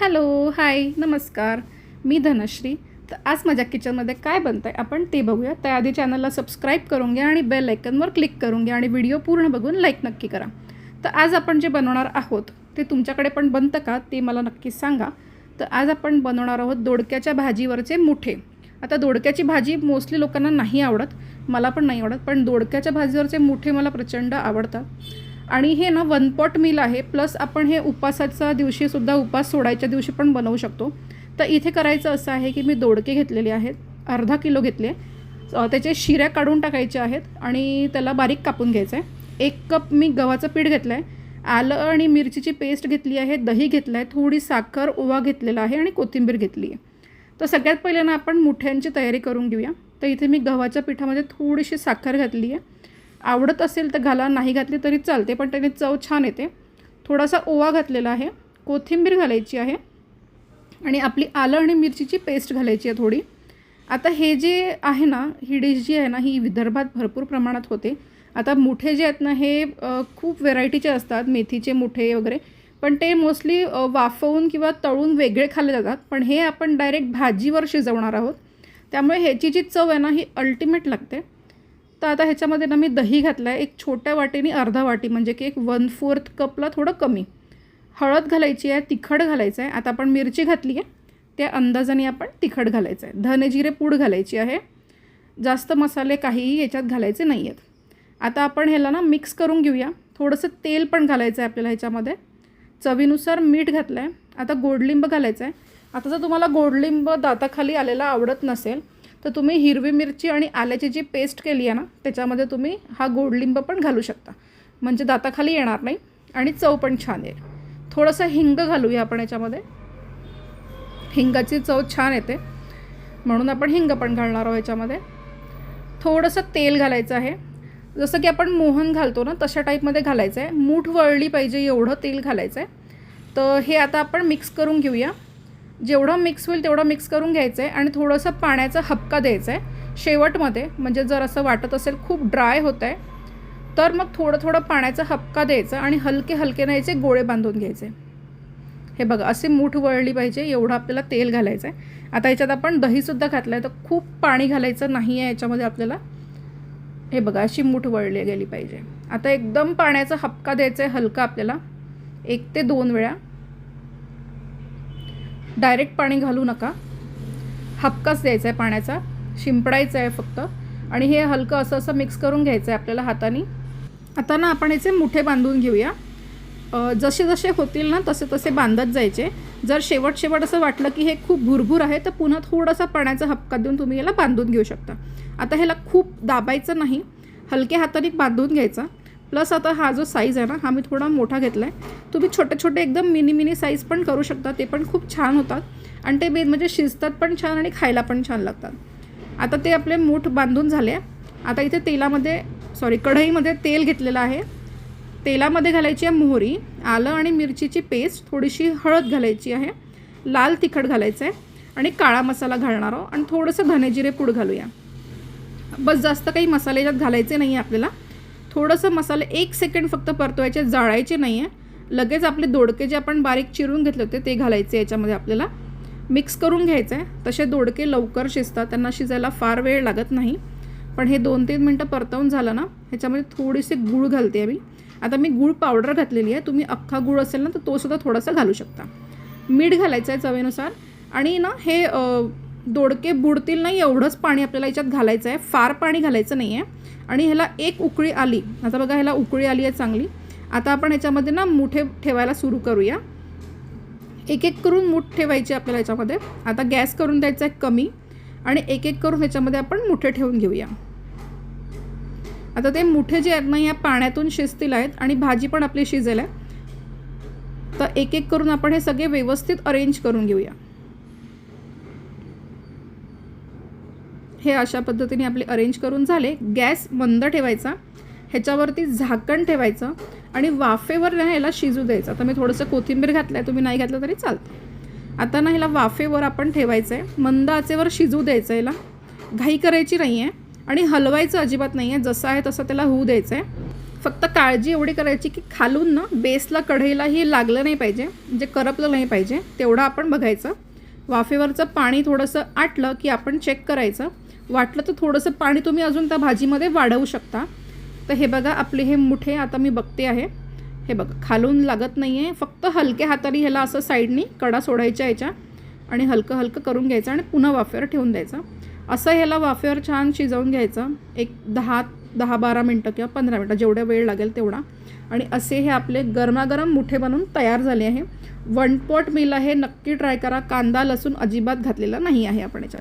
Hello hi नमस्कार. मी धनश्री. तर आज माझ्या किचनमध्ये काय बनतं आहे आपण ते बघूया. त्याआधी चॅनलला सबस्क्राईब करून घ्या आणि बेल आयकनवर क्लिक करून घ्या आणि व्हिडिओ पूर्ण बघून लाईक नक्की करा. तर आज आपण जे बनवणार आहोत ते तुमच्याकडे पण बनतं का ते मला नक्की सांगा. तर आज आपण बनवणार आहोत दोडक्याच्या भाजीवरचे मुठे. आता दोडक्याची भाजी मोस्टली लोकांना नाही आवडत. मला पण नाही आवडत पण दोडक्याच्या भाजीवरचे मुठे मला प्रचंड आवडतात. आणि हे ना वन पॉट मील आहे प्लस आपण हे उपासाच्या दिवशीसुद्धा उपास सोडायच्या दिवशी पण बनवू शकतो. तर इथे करायचं असं आहे की मी दोडके घेतलेले आहेत अर्धा किलो घेतले. अ, त्याचे शिऱ्या काढून टाकायच्या आहेत आणि त्याला बारीक कापून घ्यायचं आहे एक कप मी गव्हाचं पीठ घेतलं आहे आलं आणि मिरचीची पेस्ट घेतली आहे दही घेतलं आहे थोडी साखर ओवा घेतलेला आहे आणि कोथिंबीर घेतली आहे तर सगळ्यात पहिले ना आपण मुठ्यांची तयारी करून घेऊया. तर इथे मी गव्हाच्या पिठामध्ये थोडीशी साखर घातली आहे आवडत असेल तर घाला नाही घातली तरी चालते पण त्याने चव छान येते. थोडासा ओवा घातलेला आहे कोथिंबीर घालायची आहे आणि आपली आलं आणि मिरचीची पेस्ट घालायची आहे थोडी. आता हे जे आहे ना ही डिश जी आहे ना ही विदर्भात भरपूर प्रमाणात होते. आता मुठे जे आहेत ना हे खूप व्हेरायटीचे असतात मेथीचे मुठे वगैरे पण ते मोस्टली वाफवून किंवा तळून वेगळे खाल्ले जातात पण हे आपण डायरेक्ट भाजीवर शिजवणार आहोत. त्यामुळे ह्याची जी चव आहे ना ही अल्टिमेट लागते. तर आता ह्याच्यामध्ये ना मी दही घातलं आहे एक छोट्या वाटीने अर्धा वाटी म्हणजे की एक वन फोर्थ कपला थोडं कमी. हळद घालायची आहे तिखट घालायचं आहे. आता आपण मिरची घातली आहे त्या अंदाजाने आपण तिखट घालायचं आहे. धनेजिरे पूड घालायची आहे. जास्त मसाले काहीही याच्यात घालायचे नाही आहेत आता आपण ह्याला ना मिक्स करून घेऊया. थोडंसं तेल पण घालायचं आहे आपल्याला ह्याच्यामध्ये. चवीनुसार मीठ घातलं आहे आता गोडलिंब घालायचं आहे. आता जर तुम्हाला गोडलिंब दाताखाली आलेला आवडत नसेल तर तुम्ही हिरवी मिरची आणि आल्याची जी पेस्ट केली आहे ना त्याच्यामध्ये तुम्ही हा गोडलिंब पण घालू शकता. म्हणजे दाताखाली येणार नाही आणि चव पण छान येईल. थोडंसं हिंग घालूया आपण याच्यामध्ये. हिंगाची चव छान येते. म्हणून आपण हिंग पण घालणार आहोत याच्यामध्ये. थोडंसं तेल घालायचं आहे. जसं की आपण मोहन घालतो ना तशा टाईपमध्ये घालायचं आहे. मूठ वळली पाहिजे एवढं तेल घालायचं आहे. तर हे आता आपण मिक्स करून घेऊया. जेवढं मिक्स होईल तेवढं मिक्स करून घ्यायचं आहे आणि थोडंसं पाण्याचा हपका द्यायचा आहे शेवटमध्ये म्हणजे जर असं वाटत असेल खूप ड्राय होत आहे तर मग थोडं थोडं पाण्याचा हपका द्यायचा आणि हलके हलके न्यायचे गोळे बांधून घ्यायचे. हे बघा असे मूठ वळली पाहिजे एवढं आपल्याला तेल घालायचं आहे आता याच्यात आपण दहीसुद्धा घातलं आहे तर खूप पाणी घालायचं नाही आहे याच्यामध्ये आपल्याला. हे बघा अशी मूठ वळली गेली पाहिजे. आता एकदम पाण्याचा हपका द्यायचा आहे हलका आपल्याला. एक ते दोन वेळा. डायरेक्ट पाणी घालू नका. हपकाच द्यायचा आहे पाण्याचा. शिंपडायचं आहे फक्त. आणि हे हलकं असं असं मिक्स करून घ्यायचं आहे आपल्याला हाताने. आता ना आपण याचे मुठे बांधून घेऊया. जसे जसे होतील ना तसे तसे बांधत जायचे. जर शेवट शेवट असं वाटलं की हे खूप भुरभूर आहे तर पुन्हा थोडासा पाण्याचा हपका देऊन तुम्ही याला बांधून घेऊ शकता. आता ह्याला खूप दाबायचं नाही. हलक्या हाताने बांधून घ्यायचा. प्लस आता हा जो साईज आहे ना हा मी थोडा मोठा घेतला आहे तुम्ही छोटे छोटे एकदम मिनी मिनी साईज पण करू शकता. ते पण खूप छान होतात. आणि ते बेद म्हणजे शिजतात पण छान आणि खायला पण छान लागतात. आता ते आपले मूठ बांधून झाले. आता इथे तेलामध्ये सॉरी कढईमध्ये तेल घेतलेलं आहे. तेलामध्ये घालायची आहे मोहरी आलं आणि मिरचीची पेस्ट थोडीशी हळद घालायची आहे. लाल तिखट घालायचं आहे आणि काळा मसाला घालणार आहोत. आणि थोडंसं धनेजिरे पूड घालूया. बस जास्त काही मसाले यात घालायचे नाही आहे आपल्याला. थोडंसं मसाले एक सेकंड फक्त परतवायचे जाळायचे नाही आहे लगेच आपले दोडके जे आपण बारीक चिरून घेतले होते ते घालायचे याच्यामध्ये आपल्याला. मिक्स करून घ्यायचं आहे तसे दोडके लवकर शिजतात त्यांना शिजायला फार वेळ लागत नाही. पण हे दोन तीन मिनटं परतवून झालं ना ह्याच्यामध्ये थोडीशी गूळ घालते मी आता मी गूळ पावडर घातलेली आहे. तुम्ही अख्खा गूळ असेल ना तर तो सुद्धा थोडासा घालू शकता. मीठ घालायचं आहे चवीनुसार. आणि ना हे दोडके बुडतील नाही एवढंच पाणी आपल्याला याच्यात घालायचं आहे. फार पाणी घालायचं नाही आहे. आणि ह्याला एक उकळी आली. आता बघा ह्याला उकळी आली आहे चांगली. आता आपण ह्याच्यामध्ये ना मुठे ठेवायला सुरू करूया. एक एक करून मूठ ठेवायची आपल्याला याच्यामध्ये. आता गॅस करून द्यायचा आहे कमी. आणि एक एक करून ह्याच्यामध्ये आपण मुठे ठेवून घेऊया. आता ते मुठे जे आहेत ना या पाण्यातून शिजतील आहेत आणि भाजी पण आपली शिजेल आहे. तर एक एक करून आपण हे सगळे व्यवस्थित अरेंज करून घेऊया. हे अशा पद्धतीने आपले अरेंज करून झाले. गॅस मंद ठेवायचा. ह्याच्यावरती झाकण ठेवायचं आणि वाफेवर ना ह्याला शिजू द्यायचं. आता मी थोडंसं कोथिंबीर घातलं आहे तुम्ही नाही घातलं तरी चालतं आता ना ह्याला वाफेवर आपण ठेवायचं आहे मंद आचेवर शिजू द्यायचं आहे घाई करायची नाही आहे आणि हलवायचं अजिबात नाही आहे जसं आहे तसं त्याला होऊ द्यायचं आहे फक्त काळजी एवढी करायची की खालून ना बेसला कढईला हे लागलं नाही पाहिजे. म्हणजे करपलं नाही पाहिजे. तेवढं आपण बघायचं. वाफेवरचं पाणी थोडंसं आटलं की आपण चेक करायचं. वाटलं तर थोडंसं पाणी तुम्ही अजून त्या भाजीमध्ये वाढवू शकता. तर हे बघा आपले हे मुठे आता मी बघते आहे. हे बघा खालून लागत नाही आहे फक्त हलक्या हाताने ह्याला असं साईडनी कडा सोडायच्या याच्या आणि हलकं हलकं करून घ्यायचं आणि पुन्हा वाफेवर ठेवून द्यायचं. असं ह्याला वाफेवर छान शिजवून घ्यायचं. एक दहा दहा बारा मिनटं किंवा पंधरा मिनटं जेवढा वेळ लागेल तेवढा. आणि असे हे आपले गरमागरम मुठे बनवून तयार झाले आहे. वन पॉट मिल आहे. नक्की ट्राय करा. कांदा लसूण अजिबात घातलेला नाही आहे आपण याच्यात.